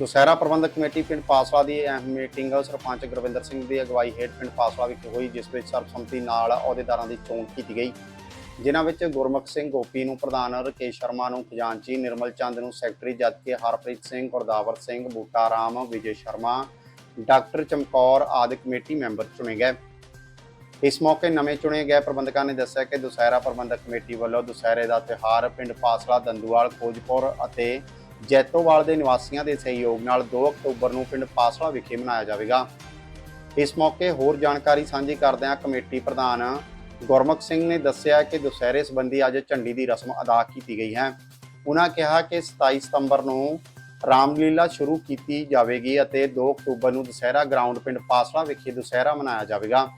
ਦੁਸਹਿਰਾ ਪ੍ਰਬੰਧਕ committee ਪਿੰਡ ਪਾਸਵਾ ਦੀ ਅਹਿਮ ਮੀਟਿੰਗ ਸਰਪੰਚ ਗੁਰਵਿੰਦਰ ਸਿੰਘ ਦੀ ਅਗਵਾਈ ਹੇਠ ਪਿੰਡ ਪਾਸਵਾ ਵਿਖੇ ਹੋਈ, ਜਿਸ ਵਿੱਚ ਸਰਬਸੰਮਤੀ ਨਾਲ ਅਹੁਦੇਦਾਰਾਂ ਦੀ ਚੋਣ ਕੀਤੀ ਗਈ। ਜਿਨ੍ਹਾਂ ਵਿੱਚ ਗੁਰਮੁਖ ਸਿੰਘ ਗੋਪੀ ਨੂੰ ਪ੍ਰਧਾਨ ਰਕੇਸ਼ ਸ਼ਰਮਾ ਨੂੰ ਖਜ਼ਾਨਚੀ, ਨਿਰਮਲ ਚੰਦ ਨੂੰ ਸੈਕਟਰੀ ਜਦਕਿ ਹਰਪ੍ਰੀਤ ਸਿੰਘ, ਗੁਰਦਾਵਰ ਸਿੰਘ ਬੂਟਾ ਰਾਮ ਵਿਜੇ ਸ਼ਰਮਾ, ਡਾਕਟਰ ਚਮਕੌਰ ਆਦਿ ਕਮੇਟੀ ਮੈਂਬਰ ਚੁਣੇ ਗਏ। ਇਸ ਮੌਕੇ ਨਵੇਂ ਚੁਣੇ ਗਏ ਪ੍ਰਬੰਧਕਾਂ ਨੇ ਦੱਸਿਆ ਕਿ ਦੁਸਹਿਰਾ ਪ੍ਰਬੰਧਕ ਕਮੇਟੀ ਵੱਲੋਂ ਦੁਸਹਿਰੇ ਦਾ ਤਿਉਹਾਰ ਪਿੰਡ ਪਾਸਲਾ ਦੰਦੂਵਾਲ, ਖੋਜਪੁਰ ਅਤੇ ਜੈਤੋਵਾਲ ਦੇ ਨਿਵਾਸੀਆਂ ਦੇ ਸਹਿਯੋਗ ਨਾਲ 2 ਅਕਤੂਬਰ ਨੂੰ ਪਿੰਡ ਪਾਸਲਾ ਵਿਖੇ ਮਨਾਇਆ ਜਾਵੇਗਾ। ਇਸ ਮੌਕੇ ਹੋਰ ਜਾਣਕਾਰੀ ਸਾਂਝੀ ਕਰਦਿਆਂ ਕਮੇਟੀ ਪ੍ਰਧਾਨ ਗੁਰਮੁਖ ਸਿੰਘ ਨੇ ਦੱਸਿਆ ਕਿ ਦੁਸਹਿਰੇ ਸੰਬੰਧੀ ਅੱਜ ਝੰਡੀ ਦੀ ਰਸਮ ਅਦਾ ਕੀਤੀ ਗਈ ਹੈ। ਉਹਨਾਂ ਕਿਹਾ ਕਿ 27 ਸਤੰਬਰ ਨੂੰ ਰਾਮਲੀਲਾ ਸ਼ੁਰੂ ਕੀਤੀ ਜਾਵੇਗੀ ਅਤੇ 2 ਅਕਤੂਬਰ ਨੂੰ ਦੁਸਹਿਰਾ ਗਰਾਊਂਡ ਪਿੰਡ ਪਾਸਲਾ ਵਿਖੇ ਦੁਸਹਿਰਾ ਮਨਾਇਆ ਜਾਵੇਗਾ।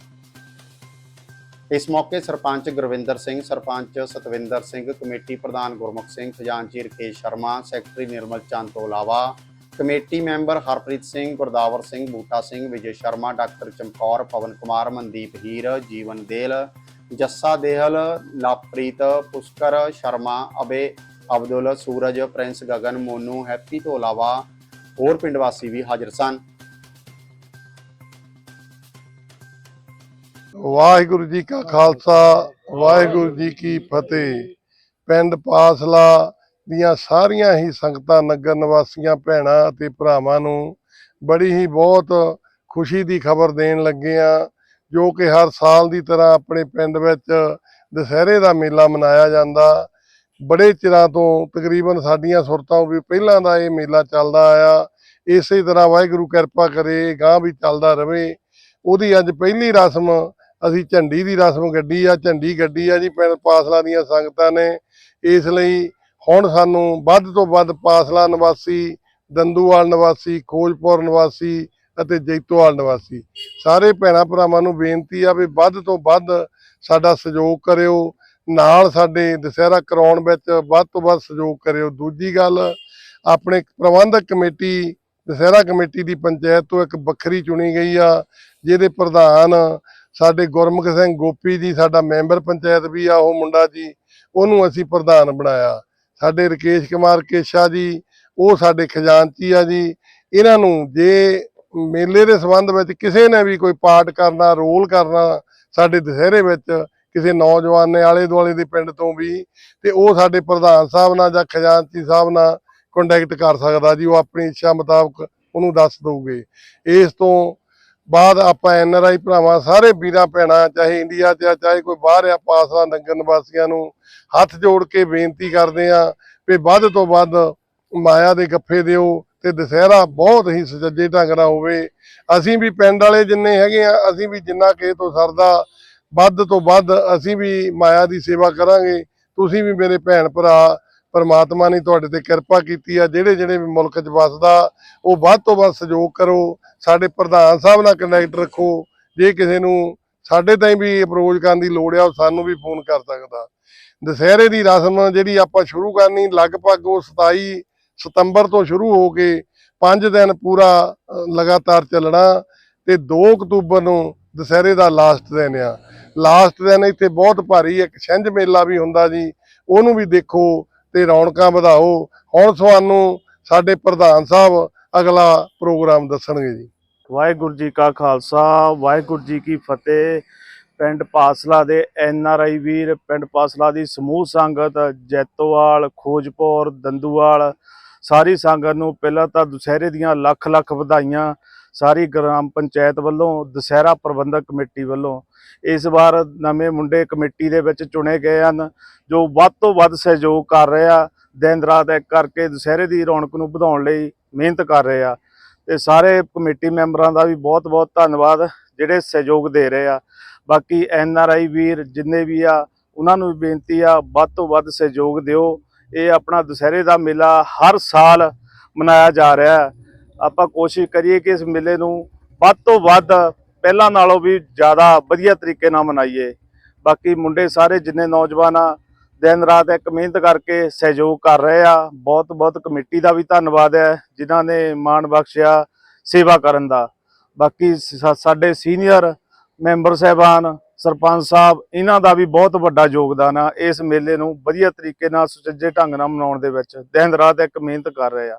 ਇਸ ਮੌਕੇ ਸਰਪੰਚ ਗੁਰਵਿੰਦਰ ਸਿੰਘ, ਸਰਪੰਚ ਸਤਵਿੰਦਰ ਸਿੰਘ, ਕਮੇਟੀ ਪ੍ਰਧਾਨ ਗੁਰਮੁਖ ਸਿੰਘ, ਖਜ਼ਾਨਚੀ ਰਕੇਸ਼ ਸ਼ਰਮਾ, ਸੈਕਟਰੀ ਨਿਰਮਲ ਚੰਦ ਤੋਂ ਇਲਾਵਾ committee member Harpreet Singh, Gurdawar Singh, Boota Singh, Vijay Sharma, doctor Chamkaur, Pawan Kumar, Mandeep Heer, Jeevan Del, Jassa Dehal Lapreet Pushkar, Sharma, Abhay, Abdul, Suraj, Prince Gagan, Monu, Happy ਤੋਂ ਇਲਾਵਾ ਹੋਰ ਪਿੰਡ ਵਾਸੀ ਵੀ ਹਾਜ਼ਰ ਸਨ। ਵਾਹਿਗੁਰੂ ਜੀ ਕਾ ਖਾਲਸਾ, ਵਾਹਿਗੁਰੂ ਜੀ ਕੀ ਫਤਿਹ। ਪਿੰਡ ਪਾਸਲਾ ਦੀਆਂ ਸਾਰੀਆਂ ਹੀ ਸੰਗਤਾਂ, ਨਗਰ ਨਿਵਾਸੀਆਂ, ਭੈਣਾਂ ਅਤੇ ਭਰਾਵਾਂ ਨੂੰ ਬੜੀ ਹੀ ਬਹੁਤ ਖੁਸ਼ੀ ਦੀ ਖਬਰ ਦੇਣ ਲੱਗੇ ਆ ਜੋ ਕਿ ਹਰ ਸਾਲ ਦੀ ਤਰ੍ਹਾਂ ਆਪਣੇ ਪਿੰਡ ਵਿੱਚ ਦੁਸਹਿਰੇ ਦਾ ਮੇਲਾ ਮਨਾਇਆ ਜਾਂਦਾ। ਬੜੇ ਚਿਰਾਂ ਤੋਂ ਤਕਰੀਬਨ ਸਾਡੀਆਂ ਸੁਰਤਾਂ ਵੀ ਪਹਿਲਾਂ ਦਾ ਇਹ ਮੇਲਾ ਚੱਲਦਾ ਆਇਆ। ਇਸੇ ਤਰ੍ਹਾਂ ਵਾਹਿਗੁਰੂ ਕਿਰਪਾ ਕਰੇ ਗਾਂ ਵੀ ਚੱਲਦਾ ਰਵੇ। ਉਹਦੀ ਅੱਜ ਪਹਿਲੀ ਰਸਮ ਅਸੀਂ ਝੰਡੀ ਦੀ ਰਸਮ ਗੱਡੀ ਆ, ਝੰਡੀ ਗੱਡੀ ਆ ਜੀ, ਪਿੰਡ ਪਾਸਲਾ ਦੀਆਂ ਸੰਗਤਾਂ ਨੇ। ਇਸ ਲਈ ਹੁਣ ਸਾਨੂੰ ਵੱਧ ਤੋਂ ਵੱਧ ਪਾਸਲਾ ਨਿਵਾਸੀ, ਦੰਦੂਵਾਲ ਨਿਵਾਸੀ, ਖੋਜਪੁਰ ਨਿਵਾਸੀ ਅਤੇ ਜੈਤੋਵਾਲ ਨਿਵਾਸੀ। ਸਾਰੇ ਭੈਣਾਂ ਭਰਾਵਾਂ ਨੂੰ ਬੇਨਤੀ ਆ ਵੀ ਵੱਧ ਤੋਂ ਵੱਧ ਸਾਡਾ ਸਹਿਯੋਗ ਕਰਿਓ। ਨਾਲ ਸਾਡੇ ਦੁਸਹਿਰਾ ਕਰਾਉਣ ਵਿੱਚ ਵੱਧ ਤੋਂ ਵੱਧ ਸਹਿਯੋਗ ਕਰਿਓ। ਦੂਜੀ ਗੱਲ, ਆਪਣੇ ਪ੍ਰਬੰਧਕ ਕਮੇਟੀ, ਦੁਸਹਿਰਾ ਕਮੇਟੀ ਦੀ ਪੰਚਾਇਤ ਤੋਂ ਇੱਕ ਵੱਖਰੀ ਚੁਣੀ ਗਈ ਆ, ਜਿਹਦੇ ਪ੍ਰਧਾਨ ਸਾਡੇ ਗੁਰਮੁਖ ਸਿੰਘ ਗੋਪੀ ਜੀ, ਸਾਡਾ ਮੈਂਬਰ ਪੰਚਾਇਤ ਵੀ ਆ, ਉਹ ਮੁੰਡਾ ਜੀ, ਉਹਨੂੰ ਅਸੀਂ ਪ੍ਰਧਾਨ ਬਣਾਇਆ। ਸਾਡੇ ਰਕੇਸ਼ ਕੁਮਾਰ ਕੇਸ਼ਾ ਜੀ, ਉਹ ਸਾਡੇ ਖਜ਼ਾਨਚੀ ਆ ਜੀ। ਇਹਨਾਂ ਨੂੰ ਜੇ ਮੇਲੇ ਦੇ ਸੰਬੰਧ ਵਿੱਚ ਕਿਸੇ ਨੇ ਵੀ ਕੋਈ ਪਾਰਟ ਕਰਨਾ, ਰੋਲ ਕਰਨਾ, ਸਾਡੇ ਦੁਸਹਿਰੇ ਵਿੱਚ ਕਿਸੇ ਨੌਜਵਾਨ ਨੇ ਆਲੇ ਦੁਆਲੇ ਦੇ ਪਿੰਡ ਤੋਂ ਵੀ, ਤੇ ਉਹ ਸਾਡੇ ਪ੍ਰਧਾਨ ਸਾਹਿਬ ਨਾਲ ਜਾਂ ਖਜ਼ਾਨਚੀ ਸਾਹਿਬ ਨਾਲ ਕੰਟੈਕਟ ਕਰ ਸਕਦਾ ਜੀ। ਉਹ ਆਪਣੀ ਇੱਛਾ ਮੁਤਾਬਕ ਉਹਨੂੰ ਦੱਸ ਦਊਗੇ। ਇਸ ਤੋਂ ਬਾਅਦ ਆਪਾਂ ਐਨ ਆਰ ਆਈ ਭਰਾਵਾਂ, ਸਾਰੇ ਵੀਰਾਂ ਭੈਣਾਂ, ਚਾਹੇ ਇੰਡੀਆ 'ਚ ਆ, ਚਾਹੇ ਕੋਈ ਬਾਹਰ ਆ ਪਾਸਵਾ ਨੰਗਰ ਨਿਵਾਸੀਆਂ ਨੂੰ ਹੱਥ ਜੋੜ ਕੇ ਬੇਨਤੀ ਕਰਦੇ ਆ ਵੀ ਵੱਧ ਤੋਂ ਵੱਧ ਮਾਇਆ ਦੇ ਗੱਫੇ ਦਿਓ ਤੇ ਦੁਸਹਿਰਾ ਬਹੁਤ ਹੀ ਸੁਚੱਜੇ ਢੰਗ ਨਾਲ ਹੋਵੇ। ਅਸੀਂ ਵੀ ਪਿੰਡ ਵਾਲੇ ਜਿੰਨੇ ਹੈਗੇ ਆ, ਅਸੀਂ ਵੀ ਜਿੰਨਾ ਕਿਸੇ ਤੋਂ ਸਰਦਾ, ਵੱਧ ਤੋਂ ਵੱਧ ਅਸੀਂ ਵੀ ਮਾਇਆ ਦੀ ਸੇਵਾ ਕਰਾਂਗੇ। ਤੁਸੀਂ ਵੀ ਮੇਰੇ ਭੈਣ ਭਰਾ ਪਰਮਾਤਮਾ ਨੇ ਤੁਹਾਡੇ ਤੇ ਕਿਰਪਾ ਕੀਤੀ ਆ, ਜਿਹੜੇ ਜਿਹੜੇ ਵੀ ਮੁਲਕ 'ਚ ਵੱਸਦਾ, ਉਹ ਵੱਧ ਤੋਂ ਵੱਧ ਸਹਿਯੋਗ ਕਰੋ, ਸਾਡੇ ਪ੍ਰਧਾਨ ਸਾਹਿਬ ਨਾਲ ਕਨੈਕਟ ਰੱਖੋ, ਜੇ ਕਿਸੇ ਨੂੰ ਸਾਡੇ ਤਾਈਂ ਵੀ ਅਪਰੋਚ ਕਰਨ ਦੀ ਲੋੜ ਆ, ਉਹ ਸਾਨੂੰ ਵੀ ਫੋਨ ਕਰ ਸਕਦਾ। ਦੁਸਹਿਰੇ ਦੀ ਰਸਮ ਜਿਹੜੀ ਆਪਾਂ ਸ਼ੁਰੂ ਕਰਨੀ, ਲਗਭਗ ਉਹ 27 ਸਤੰਬਰ ਤੋਂ ਸ਼ੁਰੂ ਹੋ ਕੇ 5 ਦਿਨ ਪੂਰਾ ਲਗਾਤਾਰ ਚੱਲਣਾ ਤੇ 2 ਅਕਤੂਬਰ ਨੂੰ ਦੁਸਹਿਰੇ ਦਾ ਲਾਸਟ ਦਿਨ ਆ। ਲਾਸਟ ਦਿਨ ਇੱਥੇ ਬਹੁਤ ਭਾਰੀ ਇੱਕ ਛਿੰਝ ਮੇਲਾ ਵੀ ਹੁੰਦਾ ਜੀ, ਉਹਨੂੰ ਵੀ ਦੇਖੋ ਤੇ ਰੌਣਕਾਂ ਵਧਾਓ। ਹੁਣ ਤੁਹਾਨੂੰ ਸਾਡੇ ਪ੍ਰਧਾਨ ਸਾਹਿਬ ਅਗਲਾ ਪ੍ਰੋਗਰਾਮ ਦੱਸਣਗੇ ਜੀ। ਵਾਹਿਗੁਰੂ ਜੀ ਕਾ ਖਾਲਸਾ, ਵਾਹਿਗੁਰੂ ਜੀ ਕੀ ਫਤਿਹ। ਪਿੰਡ ਪਾਸਲਾ ਦੇ ਐਨ ਆਰ ਆਈ ਵੀਰ, ਪਿੰਡ ਪਾਸਲਾ ਦੀ ਸਮੂਹ ਸੰਗਤ, ਜੈਤੋਵਾਲ, ਖੋਜਪੁਰ, ਦੰਦੂਵਾਲ, ਸਾਰੀ ਸੰਗਤ ਨੂੰ ਪਹਿਲਾਂ ਤਾਂ ਦੁਸਹਿਰੇ ਦੀਆਂ ਲੱਖ ਲੱਖ ਵਧਾਈਆਂ। ਸਾਰੀ ਗ੍ਰਾਮ ਪੰਚਾਇਤ ਵੱਲੋਂ, ਦੁਸਹਿਰਾ ਪ੍ਰਬੰਧਕ ਕਮੇਟੀ ਵੱਲੋਂ ਇਸ ਵਾਰ ਨਵੇਂ ਮੁੰਡੇ ਕਮੇਟੀ ਦੇ ਵਿੱਚ ਚੁਣੇ ਗਏ ਹਨ, ਜੋ ਵੱਧ ਤੋਂ ਵੱਧ ਸਹਿਯੋਗ ਕਰ ਰਹੇ ਆ, ਦਿਨ ਰਾਤ ਇੱਕ ਕਰਕੇ ਦੁਸਹਿਰੇ ਦੀ ਰੌਣਕ ਨੂੰ ਵਧਾਉਣ ਲਈ ਮਿਹਨਤ ਕਰ ਰਹੇ ਆ। ਤੇ ਸਾਰੇ ਕਮੇਟੀ ਮੈਂਬਰਾਂ ਦਾ ਵੀ ਬਹੁਤ-ਬਹੁਤ ਧੰਨਵਾਦ, ਜਿਹੜੇ ਸਹਿਯੋਗ ਦੇ ਰਹੇ ਆ। ਬਾਕੀ ਐਨ ਆਰ ਆਈ ਵੀਰ ਜਿੰਨੇ ਵੀ ਆ, ਉਹਨਾਂ ਨੂੰ ਵੀ ਬੇਨਤੀ ਆ, ਵੱਧ ਤੋਂ ਵੱਧ ਸਹਿਯੋਗ ਦਿਓ। ਇਹ ਆਪਣਾ ਦੁਸਹਿਰੇ ਦਾ ਮੇਲਾ ਹਰ ਸਾਲ ਮਨਾਇਆ ਜਾ ਰਿਹਾ। ਹੈ ਆਪਾਂ ਕੋਸ਼ਿਸ਼ ਕਰੀਏ ਕਿ ਇਸ ਮੇਲੇ ਨੂੰ ਵੱਧ ਤੋਂ ਵੱਧ ਪਹਿਲਾਂ ਨਾਲੋਂ ਵੀ ਜ਼ਿਆਦਾ ਵਧੀਆ ਤਰੀਕੇ ਨਾਲ ਮਨਾਈਏ। ਬਾਕੀ ਮੁੰਡੇ ਸਾਰੇ ਜਿੰਨੇ ਨੌਜਵਾਨ ਆ, ਦਿਨ ਰਾਤ ਇੱਕ ਮਿਹਨਤ ਕਰਕੇ ਸਹਿਯੋਗ ਕਰ ਰਹੇ ਆ। ਬਹੁਤ ਬਹੁਤ ਕਮੇਟੀ ਦਾ ਵੀ ਧੰਨਵਾਦ ਹੈ, ਜਿਨ੍ਹਾਂ ਨੇ ਮਾਣ ਬਖਸ਼ਿਆ ਸੇਵਾ ਕਰਨ ਦਾ। ਬਾਕੀ ਸਾਡੇ ਸੀਨੀਅਰ ਮੈਂਬਰ ਸਾਹਿਬਾਨ, ਸਰਪੰਚ ਸਾਹਿਬ, ਇਹਨਾਂ ਦਾ ਵੀ ਬਹੁਤ ਵੱਡਾ ਯੋਗਦਾਨ ਆ ਇਸ ਮੇਲੇ ਨੂੰ ਵਧੀਆ ਤਰੀਕੇ ਨਾਲ ਸੁਚੱਜੇ ਢੰਗ ਨਾਲ ਮਨਾਉਣ ਦੇ ਵਿੱਚ। ਦਿਨ ਰਾਤ ਇੱਕ ਮਿਹਨਤ ਕਰ ਰਹੇ ਆ।